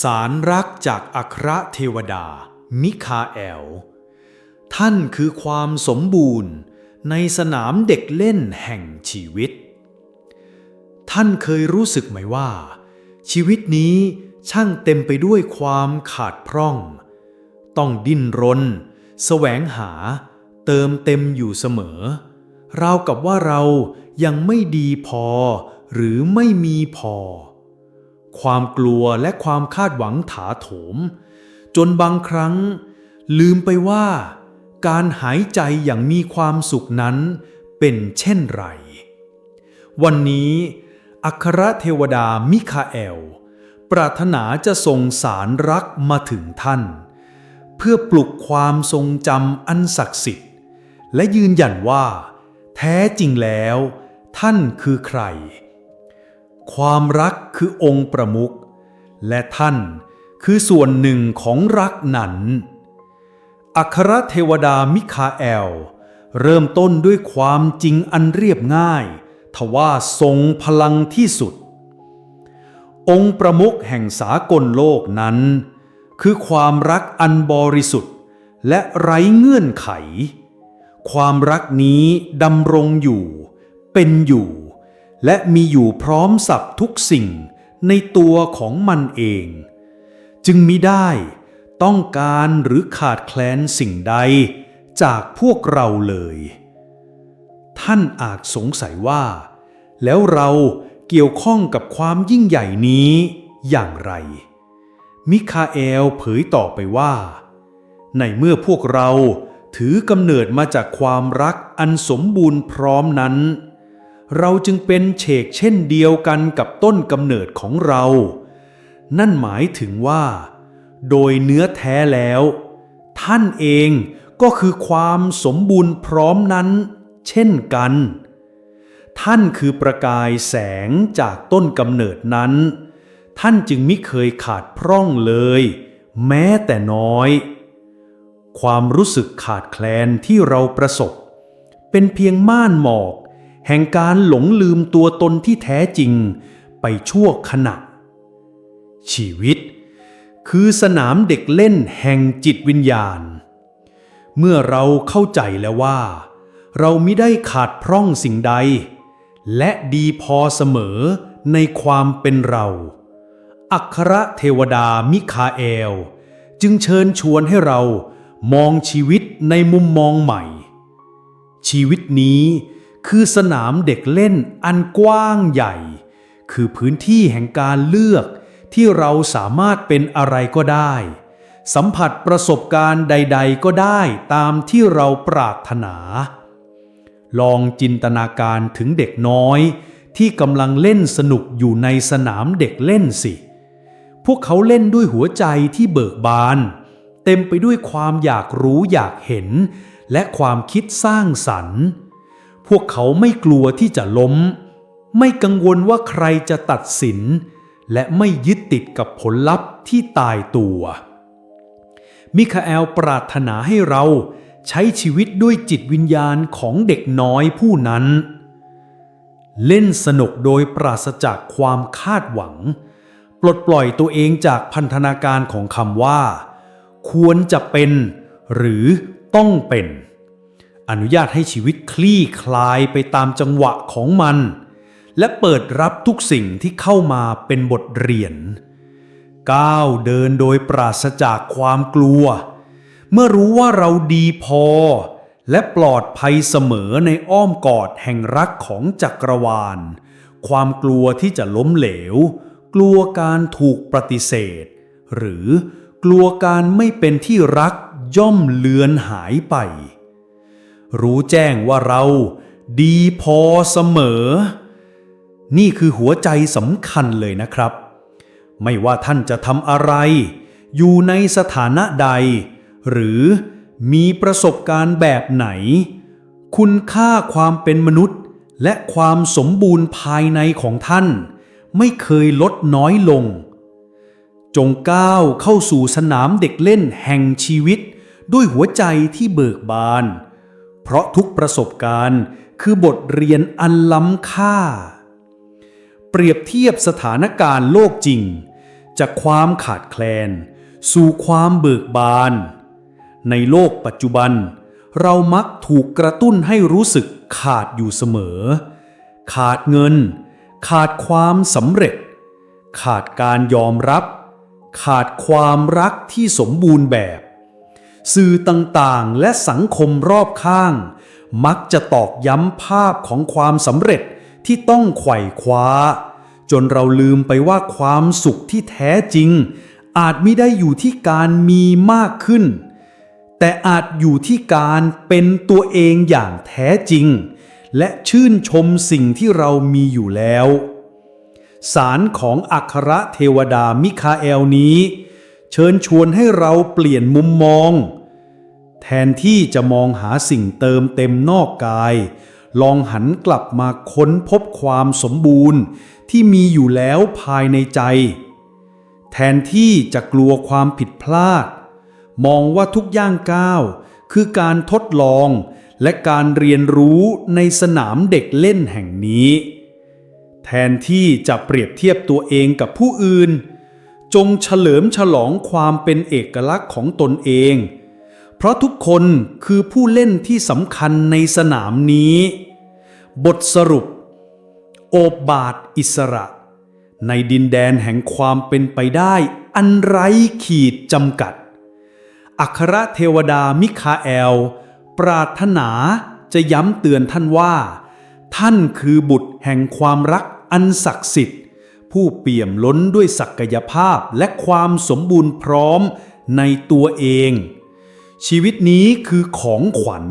สารรักจากอัครเทวดา มิคาเอล ท่านคือความสมบูรณ์ในสนามเด็กเล่นแห่งชีวิต ท่านเคยรู้สึกไหมว่า ชีวิตนี้ช่างเต็มไปด้วยความขาดพร่อง ต้องดิ้นรน แสวงหา เติมเต็มอยู่เสมอ ราวกับว่าเรายังไม่ดีพอหรือไม่มีพอ ความกลัวและความคาดหวังถาโถม จนบางครั้ง ลืมไปว่า การหายใจอย่างมีความสุขนั้นเป็นเช่นไร วันนี้อัครเทวดามิคาเอล ปรารถนาจะส่งสารรักมาถึงท่าน เพื่อปลุกความทรงจำอันศักดิ์สิทธิ์ และยืนยันว่า แท้จริงแล้ว ท่านคือใคร ความรักคือองค์ประมุขและท่านคือส่วนหนึ่งของรักนั้น อัครเทวดามิคาเอล เริ่มต้นด้วยความจริงอันเรียบง่าย ทว่าทรงพลังที่สุด องค์ประมุขแห่งสากลโลกนั้น คือความรักอันบริสุทธิ์ และไร้เงื่อนไข ความรักนี้ดำรงอยู่ เป็นอยู่ และมีอยู่พร้อมสับทุกสิ่งในตัวของมันเอง จึงมิได้ต้องการหรือขาดแคลนสิ่งใดจากพวกเราเลย ท่านอาจสงสัยว่า แล้วเราเกี่ยวข้องกับความยิ่งใหญ่นี้อย่างไร มิคาเอลเผยต่อไปว่า ในเมื่อพวกเราถือกำเนิดมาจากความรักอันสมบูรณ์พร้อมนั้น เราจึงเป็นเฉกเช่นเดียวกันกับต้นกำเนิดของเรา นั่นหมายถึงว่า โดยเนื้อแท้แล้ว ท่านเองก็คือความสมบูรณ์พร้อมนั้น เช่นกัน ท่านคือประกายแสงจากต้นกำเนิดนั้น ท่านจึงไม่เคยขาดพร่องเลย แม้แต่น้อย ความรู้สึกขาดแคลนที่เราประสบ เป็นเพียงม่านหมอก แห่งการหลงลืมตัวตนที่แท้จริงไปชั่วขณะ ชีวิต คือสนามเด็กเล่นแห่งจิตวิญญาณ เมื่อเราเข้าใจแล้วว่า เรามิได้ขาดพร่องสิ่งใด และดีพอเสมอในความเป็นเรา อัครเทวดามิคาเอล จึงเชิญชวนให้เรามองชีวิตในมุมมองใหม่ ชีวิตนี้ คือสนามเด็กเล่นอันกว้างใหญ่ คือพื้นที่แห่งการเลือกที่เราสามารถเป็นอะไรก็ได้ สัมผัสประสบการณ์ใด ๆ ก็ได้ตามที่เราปรารถนา ลองจินตนาการถึงเด็กน้อย ที่กำลังเล่นสนุกอยู่ในสนามเด็กเล่นสิ พวกเขาเล่นด้วยหัวใจที่เบิกบาน เต็มไปด้วยความอยากรู้อยากเห็น และความคิดสร้างสรรค์ พวกเขาไม่กลัวที่จะล้ม ไม่กังวลว่าใครจะตัดสิน และไม่ยึดติดกับผลลัพธ์ที่ตายตัว มิคาเอลปรารถนาให้เราใช้ชีวิตด้วยจิตวิญญาณของเด็กน้อยผู้นั้น เล่นสนุกโดยปราศจากความคาดหวัง ปลดปล่อยตัวเองจากพันธนาการของคำว่า ควรจะเป็น หรือต้องเป็น อนุญาตให้ชีวิตคลี่คลายไปตามจังหวะของมัน และเปิดรับทุกสิ่งที่เข้ามาเป็นบทเรียน ก้าวเดินโดยปราศจากความกลัว เมื่อรู้ว่าเราดีพอ และปลอดภัยเสมอในอ้อมกอดแห่งรักของจักรวาล ความกลัวที่จะล้มเหลว กลัวการถูกปฏิเสธ หรือกลัวการไม่เป็นที่รักย่อมเลือนหายไป รู้แจ้งว่าเราดีพอเสมอ นี่คือหัวใจสำคัญเลยนะครับ ไม่ว่าท่านจะทำอะไร อยู่ในสถานะใด หรือมีประสบการณ์แบบไหน คุณค่าความเป็นมนุษย์ และความสมบูรณ์ภายในของท่าน ไม่เคยลดน้อยลง จงก้าวเข้าสู่สนามเด็กเล่นแห่งชีวิต ด้วยหัวใจที่เบิกบาน เพราะทุกประสบการณ์คือบทเรียนอันล้ำค่า เปรียบเทียบสถานการณ์โลกจริง จากความขาดแคลน สู่ความเบิกบาน ในโลกปัจจุบัน เรามักถูกกระตุ้นให้รู้สึกขาดอยู่เสมอ ขาดเงิน ขาดความสำเร็จ ขาดการยอมรับ ขาดความรักที่สมบูรณ์แบบ สื่อต่างๆ และสังคมรอบข้าง มักจะตอกย้ำภาพของความสำเร็จที่ต้องไขว่คว้า จนเราลืมไปว่าความสุขที่แท้จริง อาจไม่ได้อยู่ที่การมีมากขึ้น แต่อาจอยู่ที่การเป็นตัวเองอย่างแท้จริง และชื่นชมสิ่งที่เรามีอยู่แล้ว สารของอัครเทวดามิคาเอลนี้ เชิญชวนให้เราเปลี่ยนมุมมอง แทนที่จะมองหาสิ่งเติมเต็มนอกกาย ลองหันกลับมาค้นพบความสมบูรณ์ที่มีอยู่แล้วภายในใจ แทนที่จะกลัวความผิดพลาด มองว่าทุกย่างก้าวคือการทดลองและการเรียนรู้ในสนามเด็กเล่นแห่งนี้ แทนที่จะเปรียบเทียบตัวเองกับผู้อื่น จงเฉลิมฉลองความเป็นเอกลักษณ์ของตนเอง เพราะทุกคนคือผู้เล่นที่สำคัญในสนามนี้ บทสรุป โอบาทอิสระ ในดินแดนแห่งความเป็นไปได้อันไร้ขีดจำกัด อัครเทวดามิคาเอล ปรารถนาจะย้ำเตือนท่านว่า ท่านคือบุตรแห่งความรักอันศักดิ์สิทธิ์ ผู้เปี่ยมล้นด้วยศักยภาพและความสมบูรณ์พร้อมในตัวเอง ชีวิตนี้คือของขวัญ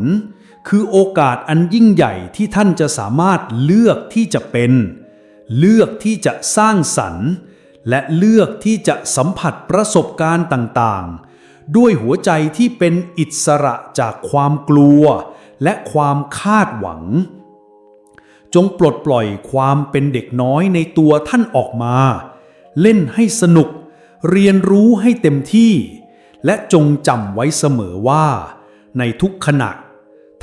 คือโอกาสอันยิ่งใหญ่ที่ท่านจะสามารถเลือกที่จะเป็น เลือกที่จะสร้างสรรค์ และเลือกที่จะสัมผัสประสบการณ์ต่างๆ ด้วยหัวใจที่เป็นอิสระจากความกลัว และความคาดหวัง จงปลดปล่อยความเป็นเด็กน้อยในตัวท่านออกมา เล่นให้สนุก เรียนรู้ให้เต็มที่ และจงจำไว้เสมอว่า ในทุกขณะ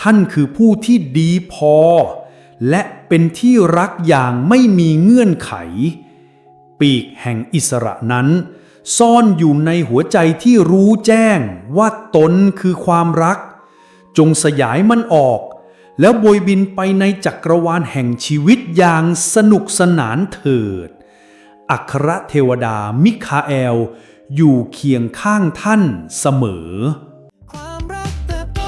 ท่านคือผู้ที่ดีพอ และเป็นที่รักอย่างไม่มีเงื่อนไข ปีกแห่งอิสระนั้น ซ่อนอยู่ในหัวใจที่รู้แจ้งว่าตนคือความรัก จงสยายมันออก แล้วบยบินไปในจักรวาลแห่งชีวิตอย่างสนุกสนานเถิด อัครเทวดามิคาเอล อยู่เคียงข้างท่านเสมอ ความรักเติบโต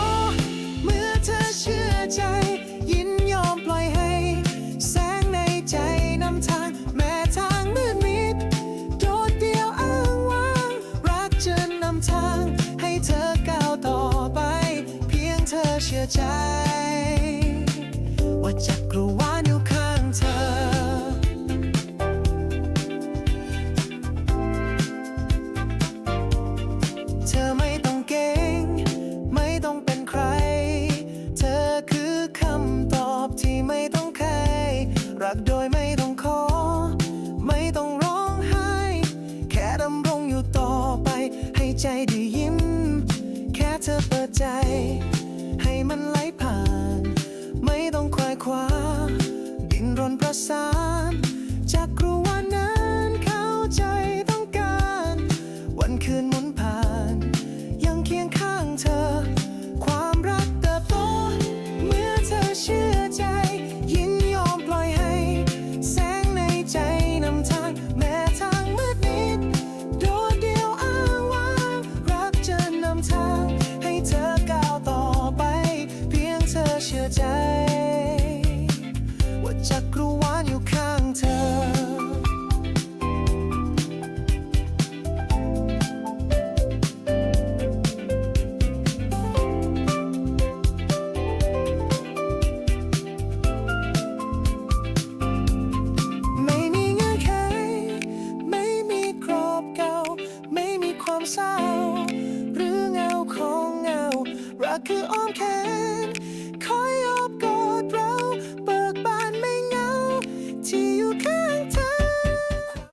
เมื่อเธอเชื่อใจ ยินยอมปล่อยให้ แสงในใจนำทาง แม้ทางมืดมิด โดดเดียวอ้างว้าง รักจะนำทาง ให้เธอก้าวต่อไป เพียงเธอเชื่อใจ ว่าจักรวาล ใจได้ยิ้ม แค่เธอเปิดใจ ให้มันไหลผ่าน ไม่ต้องควายคว้า ดินรนประสานจากครวานั้นเข้าใจต้องการ วันคืนหมุนผ่าน